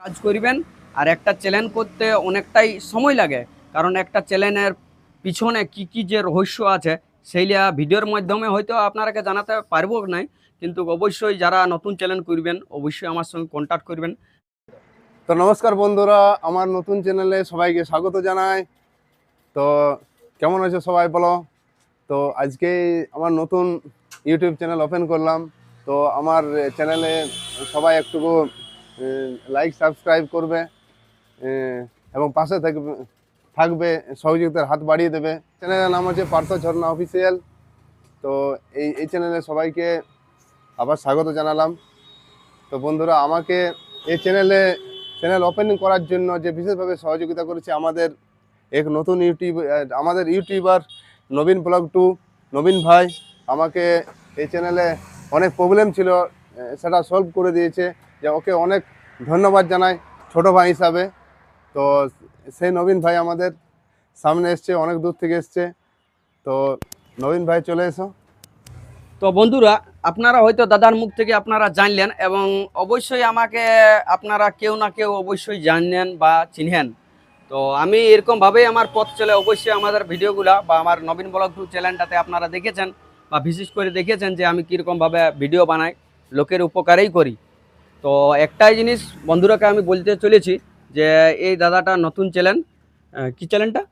কাজ করিবেন আর একটা চ্যানেল করতে অনেকটাই সময় লাগে। কারণ একটা চ্যানেলের পিছনে কি কি যে রহস্য আছে সেইটা ভিডিওর মাধ্যমে হয়তো আপনারাকে জানাতে পারব নাই। কিন্তু অবশ্যই যারা নতুন চ্যানেল করবেন, অবশ্যই আমার সঙ্গে কন্ট্যাক্ট করবেন। তো নমস্কার বন্ধুরা, আমার নতুন চ্যানেলে সবাইকে স্বাগত জানাই। তো কেমন আছে সবাই বলো? তো আজকে আমার নতুন ইউটিউব চ্যানেল ওপেন করলাম। তো আমার চ্যানেলে সবাই একটু লাইক সাবস্ক্রাইব করবে এবং পাশে থাকবে থাকবে, সহযোগিতার হাত বাড়িয়ে দেবে। চ্যানেলের নাম হচ্ছে পার্থ ঝর্ণা অফিসিয়াল তো এই এই চ্যানেলে সবাইকে আবার স্বাগত জানালাম। তো বন্ধুরা, আমাকে এই চ্যানেলে চ্যানেল ওপেনিং করার জন্য যে বিশেষভাবে সহযোগিতা করেছে আমাদের এক নতুন ইউটিউব আমাদের YouTuber Nabin vlog two, Nabin ভাই, আমাকে এই চ্যানেলে অনেক প্রবলেম ছিল সেটা সলভ করে দিয়েছে। যে ওকে অনেক ধন্যবাদ জানাই ছোট ভাই হিসাবে। তো সেই নবীন ভাই আমাদের সামনে এসছে, অনেক দূর থেকে এসছে। তো নবীন ভাই, চলে এসো। তো বন্ধুরা, আপনারা হয়তো দাদার মুখ থেকে আপনারা জানলেন এবং অবশ্যই আমাকে আপনারা কেউ না কেউ অবশ্যই জানলেন বা চিনহেন। তো আমি এরকমভাবেই আমার পথ চলে অবশ্যই আমাদের ভিডিওগুলা বা আমার নবীন ব্লগ টু চ্যানেলটাতে আপনারা দেখেছেন বা বিশেষ করে দেখেছেন যে আমি কীরকমভাবে ভিডিও বানাই, লোকের উপকারেই করি। তো একটাই জিনিস বন্ধুরাকে আমি বলতে চলেছি যে এই দাদাটা নতুন চ্যানেল কি চ্যানেলটা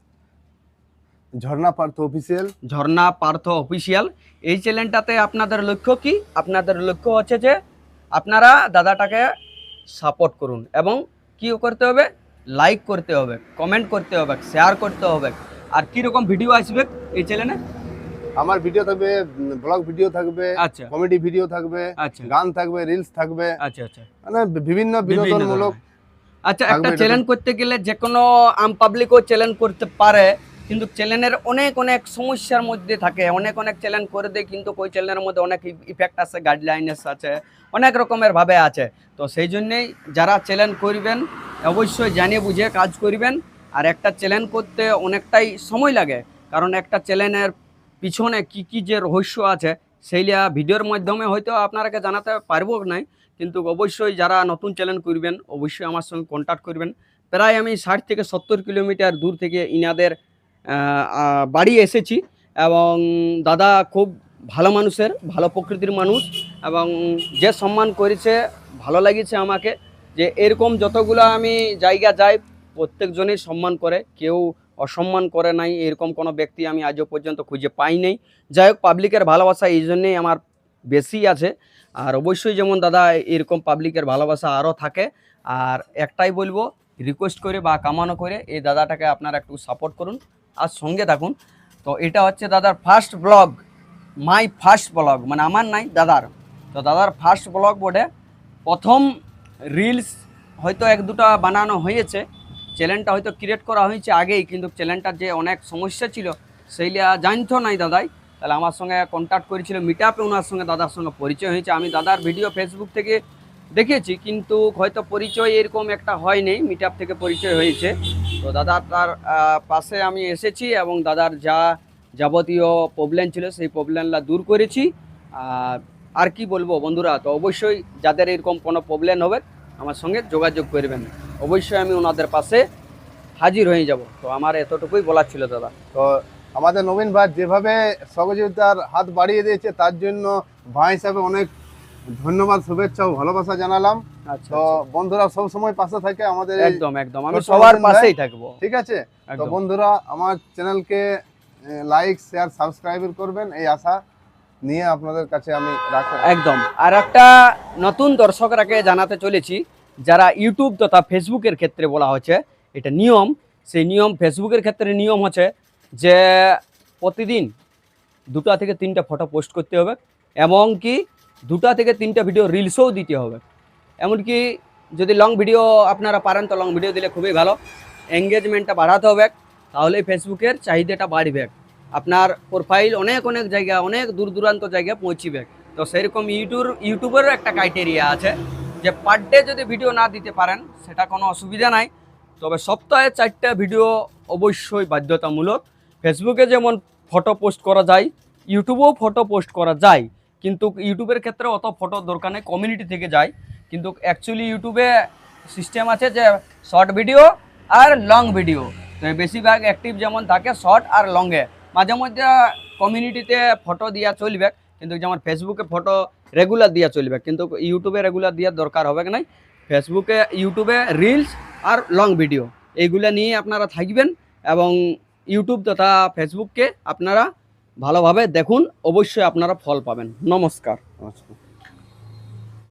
ঝর্ণা পার্থ অফিসিয়াল। ঝর্ণা পার্থ অফিসিয়াল। এই চ্যানেলটাতে আপনাদের লক্ষ্য কি? আপনাদের লক্ষ্য হচ্ছে যে আপনারা দাদাটাকে সাপোর্ট করুন এবং কি করতে হবে? লাইক করতে হবে কমেন্ট করতে হবে শেয়ার করতে হবে। আর কীরকম ভিডিও আসবে এই চ্যানেলে আমার ভিডিও থাকবে ব্লগ ভিডিও থাকবে আচ্ছা। কমেডি ভিডিও থাকবে আচ্ছা। গান থাকবে রিলস থাকবে। আচ্ছা আচ্ছা। মানে বিভিন্ন বিনোদনমূলক আচ্ছা একটা। চ্যানেল করতে গেলে যে কোনো আম পাবলিকও চ্যানেল করতে পারে কিন্তু চ্যানেলের অনেক অনেক সমস্যার মধ্যে থাকে। অনেক অনেক চ্যানেল করে দেয় কিন্তু ওই চ্যানেলের মধ্যে অনেক ইফেক্ট আছে গাইডলাইন্স আছে অনেক রকমের ভাবে আছে। তো সেই জন্যেই যারা চ্যানেল করবেন অবশ্যই জানিয়ে বুঝে কাজ করবেন। আর একটা চ্যানেল করতে অনেকটাই সময় লাগে কারণ একটা চ্যানেলের পিছনে কি কি যে রহস্য আছে সেইটা ভিডিওর মাধ্যমে হয়তো আপনারাকে জানাতে পারব নাই, কিন্তু অবশ্যই যারা নতুন চ্যানেল করবেন, অবশ্যই আমার সঙ্গে কন্ট্যাক্ট করবেন। প্রায় আমি ষাট থেকে সত্তর কিলোমিটার দূর থেকে ইনাদের বাড়ি এসেছি এবং দাদা খুব ভালো মানুষের, ভালো প্রকৃতির মানুষ এবং যে সম্মান করেছে, ভালো লাগিয়েছে আমাকে যে এরকম যতগুলো আমি জায়গা যাই, প্রত্যেকজনই সম্মান করে, কেউ অসম্মান করে নাই, এরকম কোনো ব্যক্তি আমি আজও পর্যন্ত খুঁজে পাই নাই। যাই হোক পাবলিকের ভালোবাসা এই জন্যেই আমার বেশি আছে। আর অবশ্যই যেমন দাদা, এরকম পাবলিকের ভালোবাসা আরও থাকে। আর একটাই বলব রিকোয়েস্ট করে বা কামানো করে এই দাদাটাকে আপনারা একটু সাপোর্ট করুন। আর সঙ্গে থাকুন। তো এটা হচ্ছে দাদার first vlog my first vlog মানে আমার নাই, দাদার। তো দাদার ফার্স্ট ব্লগ বোর্ডে প্রথম রিলস হয়তো এক দুটো বানানো হয়েছে। চ্যানেলটা হয়তো ক্রিয়েট করা হয়েছে আগেই, কিন্তু চ্যানেলটার যে অনেক সমস্যা ছিল, সেইটা জানতো নাই দাদাই। তাহলে আমার সঙ্গে কন্ট্যাক্ট করেছিল মিট আপে ওনার সঙ্গে দাদার সঙ্গে পরিচয় হয়েছে। আমি দাদার ভিডিও ফেসবুক থেকে দেখেছি, কিন্তু হয়তো পরিচয় এরকম একটা হয়নি মিট আপ থেকে পরিচয় হয়েছে। তো দাদা তার পাশে আমি এসেছি এবং দাদার যা যাবতীয় প্রবলেম ছিল, সেই প্রবলেমটা দূর করেছি। আর আর কি বলব বন্ধুরা, তো অবশ্যই যাদের এরকম কোনো প্রবলেম হবে, আমার সঙ্গে যোগাযোগ করবেন। অবশ্যই আমি ওনাদের পাশে হাজির হয়ে যাব। তো আমার এতটুকুই বলার ছিল দাদা। তো আমাদের নবীন ভাই যেভাবে সহযোগিতার হাত বাড়িয়ে দিয়েছে তার জন্য ভাই হিসাবে অনেক ধন্যবাদ শুভেচ্ছা ও ভালোবাসা জানালাম। আচ্ছা তো বন্ধুরা সব সময় পাশে থাকে আমাদের একদম একদম। আমি সবার পাশেই থাকব। ঠিক আছে? তো বন্ধুরা আমার চ্যানেলকে লাইক শেয়ার সাবস্ক্রাইব করবেন এই আশা নিয়ে আপনাদের কাছে আমি রাখলাম। একদম। আর একটা নতুন দর্শকরাকে জানাতে চলেছি যারা ইউটিউব তথা ফেসবুকের ক্ষেত্রে বলা হচ্ছে এটা নিয়ম। সেই নিয়ম ফেসবুকের ক্ষেত্রে নিয়ম হচ্ছে যে প্রতিদিন দুটা থেকে তিনটা ফটো পোস্ট করতে হবে, এবং কি দুটা থেকে তিনটা ভিডিও রিলসও দিতে হবে। এমনকি যদি লং ভিডিও আপনারা পারেন, তো লং ভিডিও দিলে খুবই ভালো। এঙ্গেজমেন্টটা বাড়াতে হবে তাহলে ফেসবুকের চাহিদাটা বাড়বে। আপনার প্রোফাইল অনেক অনেক জায়গা, অনেক দূর দূরান্ত জায়গায় পৌঁছিবে। তো সেরকম ইউটিউব, ইউটিউবেরও একটা ক্রাইটেরিয়া আছে। যে পার ডে যদি ভিডিও না দিতে পারেন, সেটা কোনো অসুবিধা নাই। তবে সপ্তাহে চারটা ভিডিও অবশ্যই বাধ্যতামূলক। ফেসবুকে যেমন ফটো পোস্ট করা যায় ইউটিউবেও ফটো পোস্ট করা যায়, কিন্তু ইউটিউবের ক্ষেত্রে অত ফটো দরকার নেই কমিউনিটি থেকে যায়। কিন্তু অ্যাকচুয়ালি ইউটিউবে সিস্টেম আছে যে শর্ট ভিডিও আর লং ভিডিও তো বেশিরভাগ অ্যাক্টিভ যেমন থাকে শর্ট আর লংয়ে মাঝে মধ্যে কমিউনিটিতে ফটো দিয়া চলবে। কিন্তু যেমন ফেসবুকে ফটো রেগুলার দিয়া চলবে, কিন্তু ইউটিউবে রেগুলার দেওয়ার দরকার হবে কি নাই? ফেসবুকে ইউটিউবে রিলস আর লং ভিডিও এইগুলো নিয়ে আপনারা থাকবেন এবং ইউটিউব তথা ফেসবুককে আপনারা ভালোভাবে দেখুন, অবশ্যই আপনারা ফল পাবেন। নমস্কার। আচ্ছা